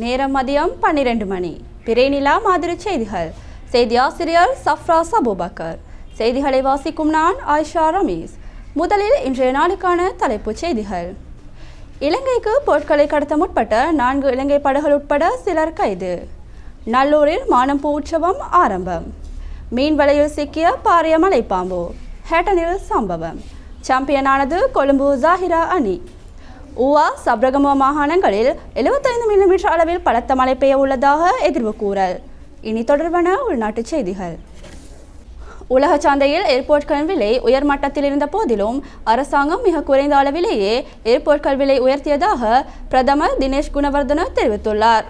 நேரம் மதியம் பன்னிரண்டு மணி. பிறைநிலா மாதிரி செய்திகள். செய்தி ஆசிரியர் சஃப்ராஸ் அபுபக்கர் செய்திகளை வாசிக்கும் நான் ஆயிஷா ரமீஸ். முதலில் இன்றைய நாளுக்கான தலைப்புச் செய்திகள். இலங்கைக்கு பொருட்களை கடத்த முற்பட்ட நான்கு இலங்கை படகுகள் உட்பட சிலர் கைது. நல்லூரில் மானம்பூ உற்சவம் ஆரம்பம். மீன் வலையில் சிக்கிய பாரிய மலைப்பாம்பு. ஹேட்டனில் சம்பவம். சாம்பியனானது கொழும்பு ஜாகிரா அணி. ஊவா சப்ரகம மாகாணங்களில் 75 மில்லிமீட்டர் அளவில் பலத்த மழை பெய்ய உள்ளதாக எதிர்வு கூறல். இனி தொடர்பான உள்நாட்டுச் செய்திகள். உலக சந்தையில் ஏர்போர்ட்களின் விலை உயர் மட்டத்தில் இருந்த போதிலும் அரசாங்கம் மிக குறைந்த அளவிலேயே ஏர்போர்ட்கள் விலை உயர்த்தியதாக பிரதமர் தினேஷ் குணவர்தன தெரிவித்துள்ளார்.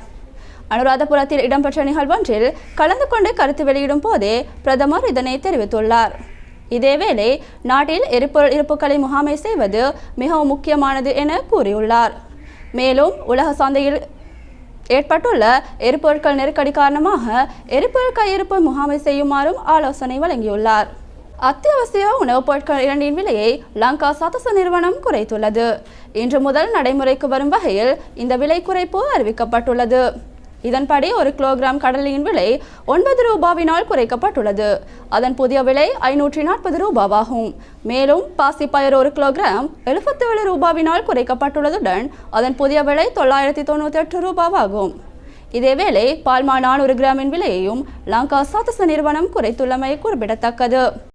அனுராதபுரத்தில் இடம்பெற்ற நிகழ்வொன்றில் கலந்து கொண்டு கருத்து வெளியிடும் போதே பிரதமர் இதனை தெரிவித்துள்ளார். இதேவேளை நாட்டில் எரிபொருள் இருப்புகளை முகாமை செய்வது மிகவும் முக்கியமானது என கூறியுள்ளார். மேலும் உலக சந்தையில் ஏற்பட்டுள்ள எரிபொருட்கள் நெருக்கடி காரணமாக எரிபொருள் கையிருப்பு முகாமை செய்யுமாறும் ஆலோசனை வழங்கியுள்ளார். அத்தியாவசிய உணவுப் பொருட்கள் இரண்டின் விலையை லங்கா சதச நிறுவனம் குறைத்துள்ளது. இன்று முதல் நடைமுறைக்கு வரும் வகையில் இந்த விலை குறைப்பு அறிவிக்கப்பட்டுள்ளது. இதன்படி ஒரு கிலோகிராம் கடலையின் விலை ஒன்பது ரூபாவினால் குறைக்கப்பட்டுள்ளது. அதன் புதிய விலை ஐநூற்றி நாற்பது ரூபாவாகும். மேலும் பாசிப்பயர் ஒரு கிலோகிராம் எழுபத்தி ஏழு ரூபாவினால் குறைக்கப்பட்டுள்ளதுடன் அதன் புதிய விலை தொள்ளாயிரத்தி தொண்ணூற்றி எட்டு ரூபாவாகும் இதேவேளை பால்மா நானூறு கிராமின் விலையையும் லங்கா சாதச நிறுவனம் குறைத்துள்ளமை குறிப்பிடத்தக்கது.